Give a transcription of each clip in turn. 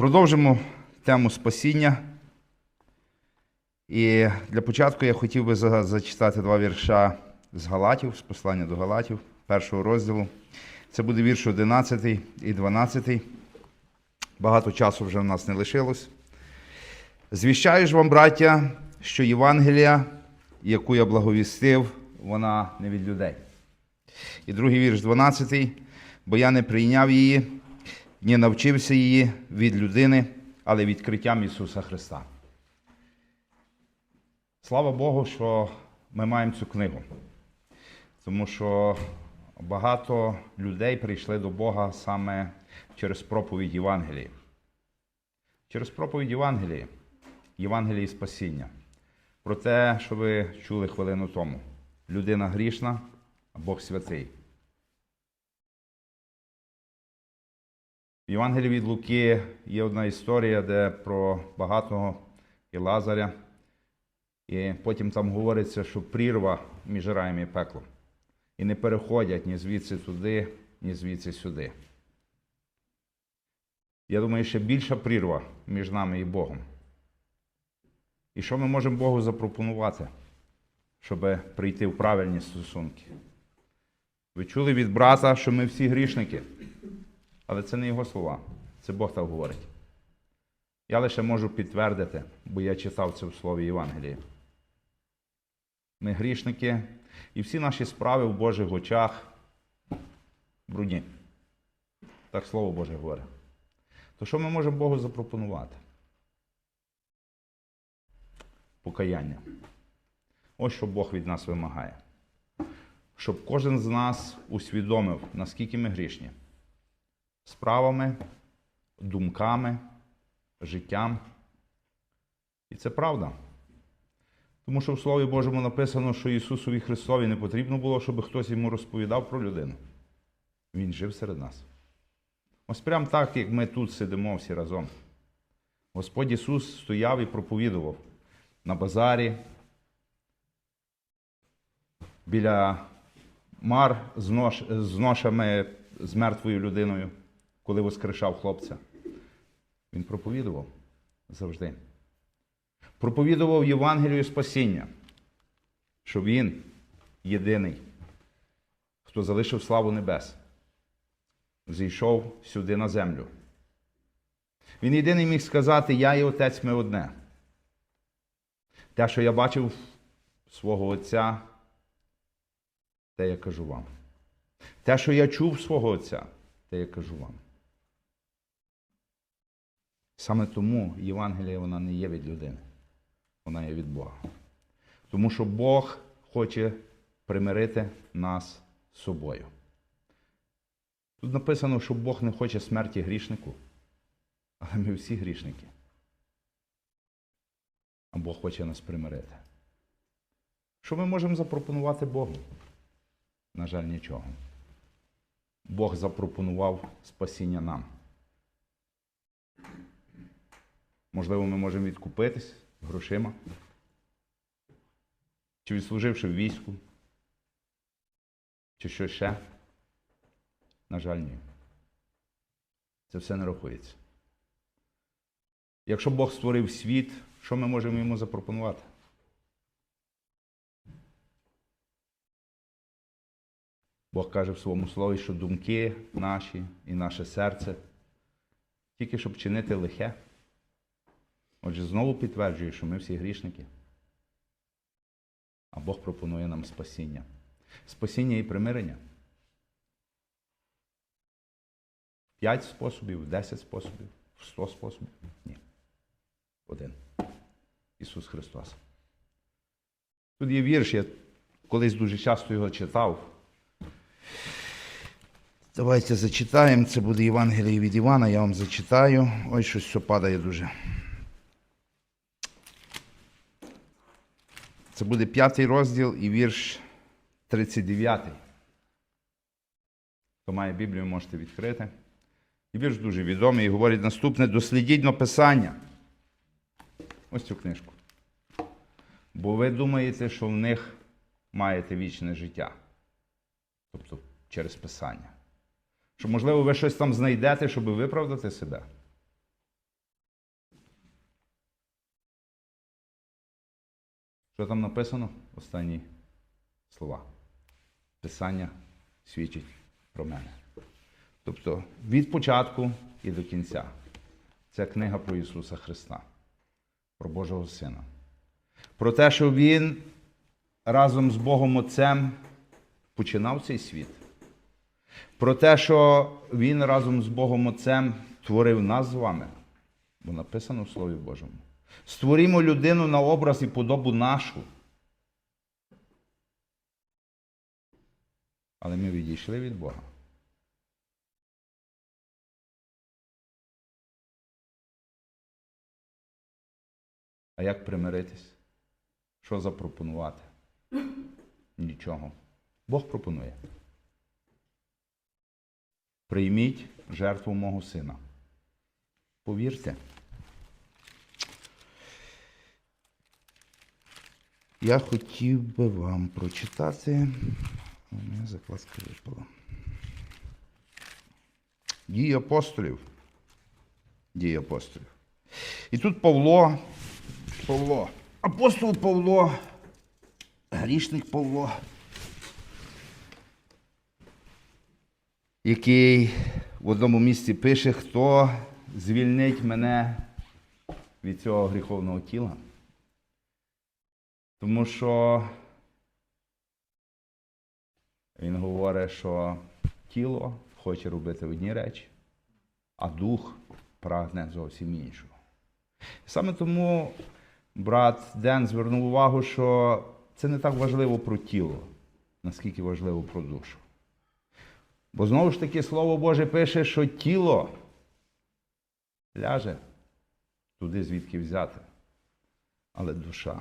Продовжимо тему спасіння. І для початку я хотів би зачитати два вірша з Галатів, з послання до Галатів, першого розділу. Це буде вірш 11 і 12. Багато часу вже в нас не лишилось. Звіщаю ж вам, браття, що Євангелія, яку я благовістив, вона не від людей. І другий вірш 12. Бо я не прийняв її, не навчився її від людини, але відкриттям Ісуса Христа. Слава Богу, що ми маємо цю книгу. Тому що багато людей прийшли до Бога саме через проповідь Євангелії. Через проповідь Євангелії, Євангелії спасіння. Про те, що ви чули хвилину тому. Людина грішна, Бог святий. В Євангелії від Луки є одна історія, де про багатого і Лазаря. І потім там говориться, що прірва між раєм і пеклом. І не переходять ні звідси туди, ні звідси сюди. Я думаю, ще більша прірва між нами і Богом. І що ми можемо Богу запропонувати, щоб прийти в правильні стосунки? Ви чули від брата, що ми всі грішники. Але це не його слова, це Бог так говорить. Я лише можу підтвердити, бо я читав це в слові Євангелії. Ми грішники, і всі наші справи в Божих очах брудні. Так Слово Боже говорить. То що ми можемо Богу запропонувати? Покаяння. Ось що Бог від нас вимагає. Щоб кожен з нас усвідомив, наскільки ми грішні справами, думками, життям. І це правда. Тому що в Слові Божому написано, що Ісусові Христові не потрібно було, щоб хтось йому розповідав про людину. Він жив серед нас. Ось прям так, як ми тут сидимо всі разом. Господь Ісус стояв і проповідував на базарі, біля мар з ношами з мертвою людиною, коли воскрешав хлопця. Він проповідував завжди. Проповідував Євангелію спасіння, що він єдиний, хто залишив славу небес, зійшов сюди на землю. Він єдиний міг сказати, я і отець ми одне. Те, що я бачив свого Отця, те я кажу вам. Те, що я чув свого Отця, те я кажу вам. Саме тому Євангелія вона не є від людини, вона є від Бога. Тому що Бог хоче примирити нас з собою. Тут написано, що Бог не хоче смерті грішнику, але ми всі грішники. А Бог хоче нас примирити. Що ми можемо запропонувати Богу? На жаль, нічого. Бог запропонував спасіння нам. Можливо, ми можемо відкупитись грошима, чи відслуживши в війську, чи що ще. На жаль, ні. Це все не рахується. Якщо Бог створив світ, що ми можемо йому запропонувати? Бог каже в своєму слові, що думки наші і наше серце тільки щоб чинити лихе. Отже, знову підтверджує, що ми всі грішники. А Бог пропонує нам спасіння. Спасіння і примирення. П'ять способів, десять способів, сто способів. Ні. Один. Ісус Христос. Тут є вірш, я колись дуже часто його читав. Давайте зачитаємо. Це буде Євангеліє від Івана, я вам зачитаю. Ой, щось все падає дуже. Це буде п'ятий розділ і вірш 39. Хто має Біблію, можете відкрити. І вірш дуже відомий і говорить наступне: дослідіть на Писання. Ось цю книжку. Бо ви думаєте, що в них маєте вічне життя. Тобто через Писання. Що, можливо, ви щось там знайдете, щоб виправдати себе. Що там написано? Останні слова. Писання свідчить про мене. Тобто від початку і до кінця. Це книга про Ісуса Христа, про Божого Сина. Про те, що Він разом з Богом Отцем починав цей світ. Про те, що Він разом з Богом Отцем творив нас з вами, бо написано в Слові Божому. Створімо людину на образ і подобу нашу. Але ми відійшли від Бога. А як примиритись? Що запропонувати? Нічого. Бог пропонує. Прийміть жертву мого сина. Повірте. Я хотів би вам прочитати. У мене закладка випала. Дії апостолів. Дії апостолів. І тут Павло, Павло, апостол Павло, грішник Павло, який в одному місці пише, хто звільнить мене від цього гріховного тіла. Тому що він говорить, що тіло хоче робити одні речі, а дух прагне зовсім іншого. Саме тому брат Ден звернув увагу, що це не так важливо про тіло, наскільки важливо про душу. Бо знову ж таки Слово Боже пише, що тіло ляже туди, звідки взяти. Але душа.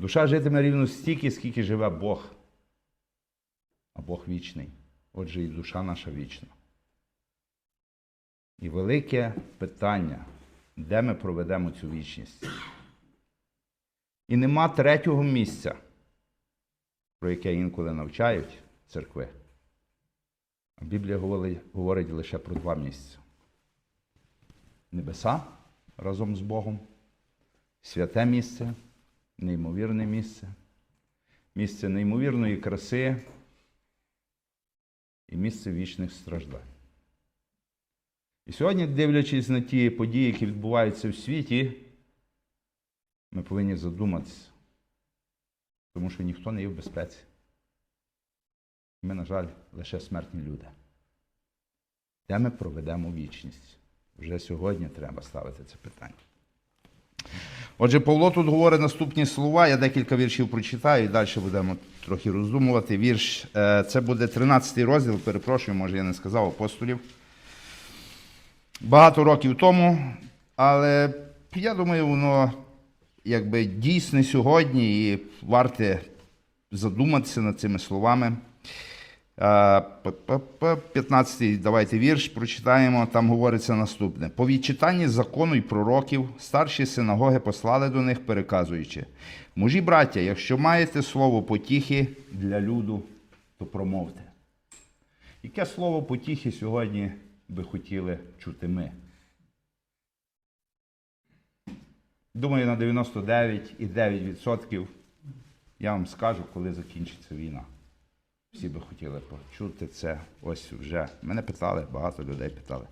Душа житиме рівно стільки, скільки живе Бог. А Бог вічний. Отже, і душа наша вічна. І велике питання, де ми проведемо цю вічність. І нема третього місця, про яке інколи навчають церкви. А Біблія говорить, лише про два місця: небеса разом з Богом, святе місце, неймовірне місце, місце неймовірної краси і місце вічних страждань. І сьогодні, дивлячись на ті події, які відбуваються в світі, ми повинні задуматися, тому що ніхто не є в безпеці. Ми, на жаль, лише смертні люди. Де ми проведемо вічність? Вже сьогодні треба ставити це питання. Отже, Павло тут говорить наступні слова. Я декілька віршів прочитаю і далі будемо трохи роздумувати. Вірш, е, це буде 13 розділ, перепрошую, може я не сказав апостолів. Багато років тому, але я думаю, воно якби дійсне сьогодні і варте задуматися над цими словами. Е, 15-й давайте вірш прочитаємо. Там говориться наступне: по відчитанні закону і пророків старші синагоги послали до них, переказуючи: мужі, браття, якщо маєте слово потіхи для люду, то промовте. Яке слово потіхи сьогодні би хотіли чути ми? Думаю, на 99,9% я вам скажу, коли закінчиться війна. Всі би хотіли почути це ось вже. Мене питали, багато людей питали.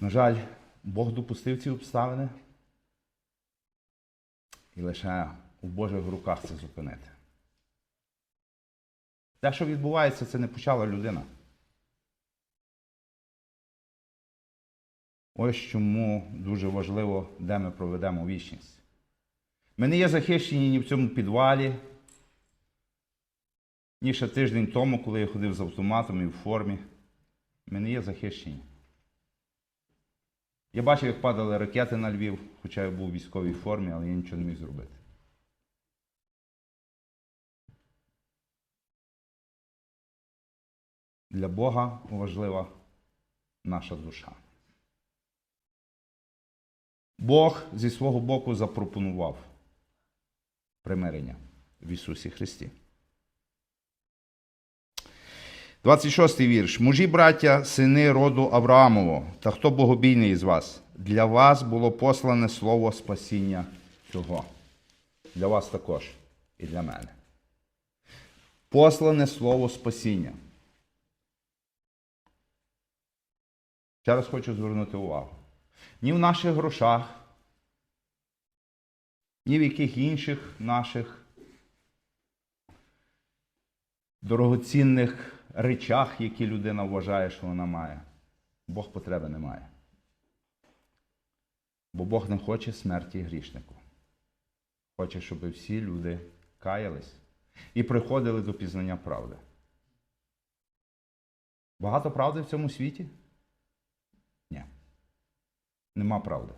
На жаль, Бог допустив ці обставини. І лише у Божих руках це зупинити. Те, що відбувається, це не почала людина. Ось чому дуже важливо, де ми проведемо вічність. Ми не є захищені ні в цьому підвалі, ні ще тиждень тому, коли я ходив з автоматом і в формі. Ми не є захищені. Я бачив, як падали ракети на Львів, хоча я був у військовій формі, але я нічого не міг зробити. Для Бога важлива наша душа. Бог зі свого боку запропонував примирення в Ісусі Христі. 26 вірш. Мужі, браття, сини роду Авраамового, та хто богобійний із вас, для вас було послане слово спасіння цього. Для вас також і для мене. Послане слово спасіння. Ще раз хочу звернути увагу. Ні в наших грошах, ні в яких інших наших дорогоцінних речах, які людина вважає, що вона має. Бог потреби не має. Бо Бог не хоче смерті грішнику. Хоче, щоб всі люди каялись і приходили до пізнання правди. Багато правди в цьому світі? Ні. Нема правди.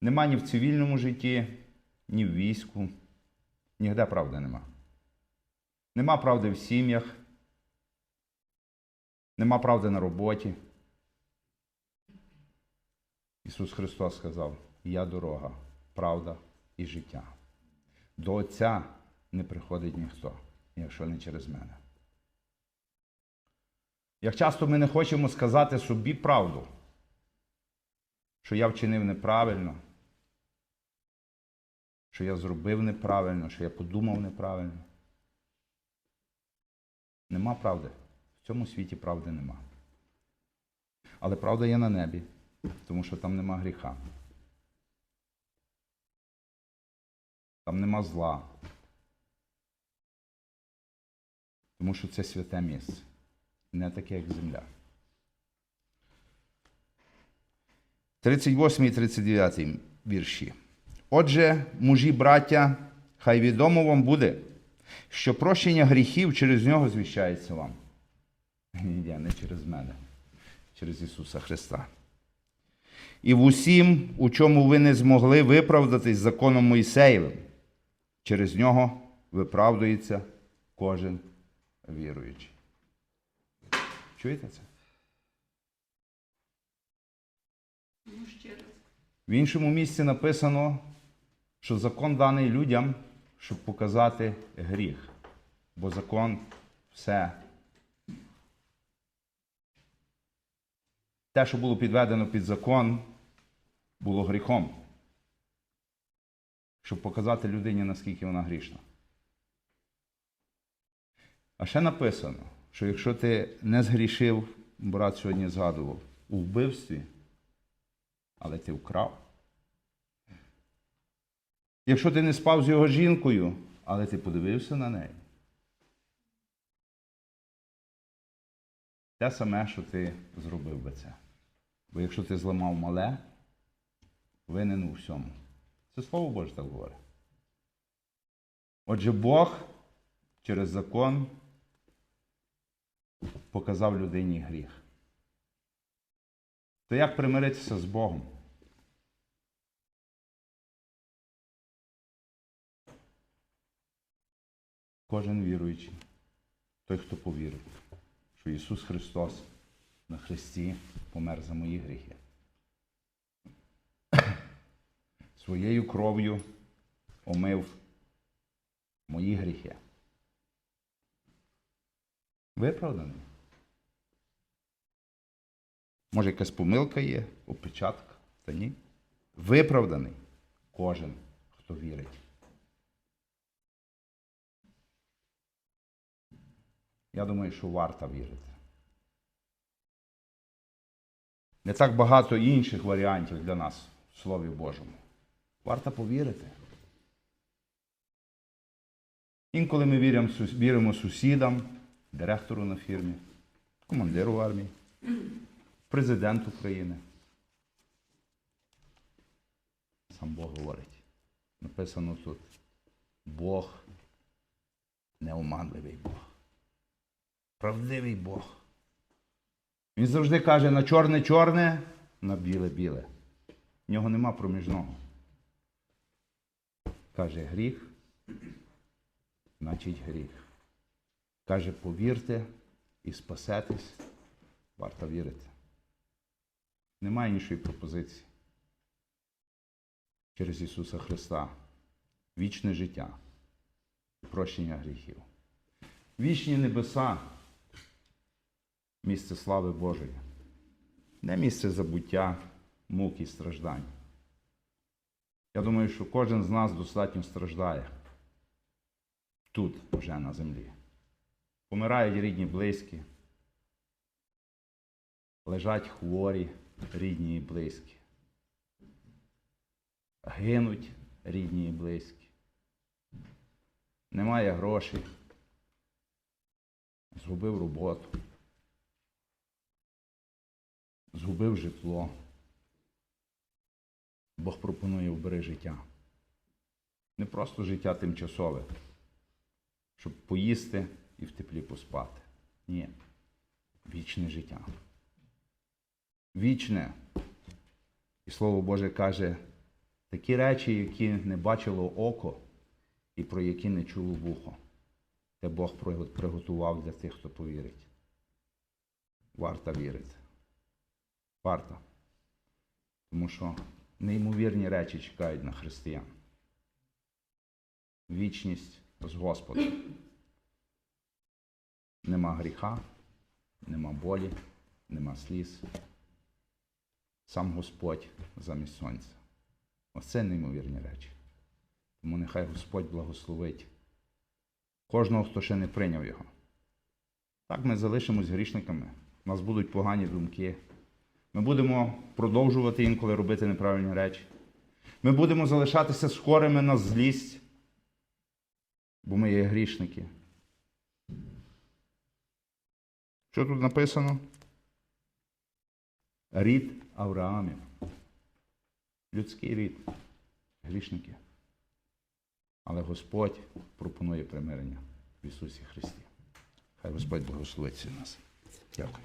Нема ні в цивільному житті, ні в війську. Нігде правди нема. Нема правди в сім'ях. Нема правди на роботі. Ісус Христос сказав: Я дорога, правда і життя. До Отця не приходить ніхто, якщо не через мене. Як часто ми не хочемо сказати собі правду, що я вчинив неправильно, що я зробив неправильно, що я подумав неправильно. Нема правди. В цьому світі правди нема. Але правда є на небі, тому що там нема гріха. Там нема зла. Тому що це святе місце. Не таке, як земля. 38 і 39 вірші. Отже, мужі, браття, хай відомо вам буде, що прощення гріхів через нього звіщається вам. Ні, не через мене, через Ісуса Христа. І в усім, у чому ви не змогли виправдатись законом Моїсеєвим, через нього виправдується кожен віруючий. Чуєте це? Ну. В іншому місці написано, що закон даний людям, щоб показати гріх. Бо закон все. Те, що було підведено під закон, було гріхом. Щоб показати людині, наскільки вона грішна. А ще написано, що якщо ти не згрішив, брат сьогодні згадував, у вбивстві, але ти вкрав. Якщо ти не спав з його жінкою, але ти подивився на неї. Те саме, що ти зробив би це. Бо якщо ти зламав мале, винен у всьому. Це слово Боже так говорить. Отже, Бог через закон показав людині гріх. То як примиритися з Богом? Кожен віруючий, той, хто повірить, що Ісус Христос на Христі помер за мої гріхи. Своєю кров'ю омив мої гріхи. Виправданий. Може, якась помилка є, опечатка, та ні. Виправданий кожен, хто вірить. Я думаю, що варто вірити. Не так багато інших варіантів для нас в Слові Божому. Варто повірити. Інколи ми віримо, віримо сусідам, директору на фірмі, командиру армії, президент України. Сам Бог говорить. Написано тут. Бог неоманливий Бог. Правдивий Бог. Він завжди каже на чорне чорне, на біле біле. В нього нема проміжного. Каже гріх, значить гріх. Каже, повірте і спасетесь, варто вірити. Немає іншої пропозиції. Через Ісуса Христа. Вічне життя, прощення гріхів. Вічні небеса, місце слави Божої. не місце забуття, мук і страждань. Я думаю, що кожен з нас достатньо страждає тут, вже на землі. Помирають рідні близькі, лежать хворі, рідні і близькі. Гинуть рідні і близькі. Немає грошей. Згубив роботу. Згубив житло. Бог пропонує вбери життя. Не просто життя тимчасове, щоб поїсти і в теплі поспати. Ні. Вічне життя. Вічне. І Слово Боже каже, такі речі, які не бачило око і про які не чуло вухо. Те Бог приготував для тих, хто повірить. Варто вірити. Варто. Тому що неймовірні речі чекають на християн. Вічність з Господом. Нема гріха, нема болі, нема сліз. Сам Господь замість сонця. Оце неймовірні речі. Тому нехай Господь благословить кожного, хто ще не прийняв його. Так ми залишимось грішниками. У нас будуть погані думки. Ми будемо продовжувати інколи робити неправильні речі. Ми будемо залишатися скорими на злість, бо ми є грішники. Що тут написано? Рід Авраамів. Людський рід. Грішники. Але Господь пропонує примирення в Ісусі Христі. Хай Господь благословить нас. Дякую.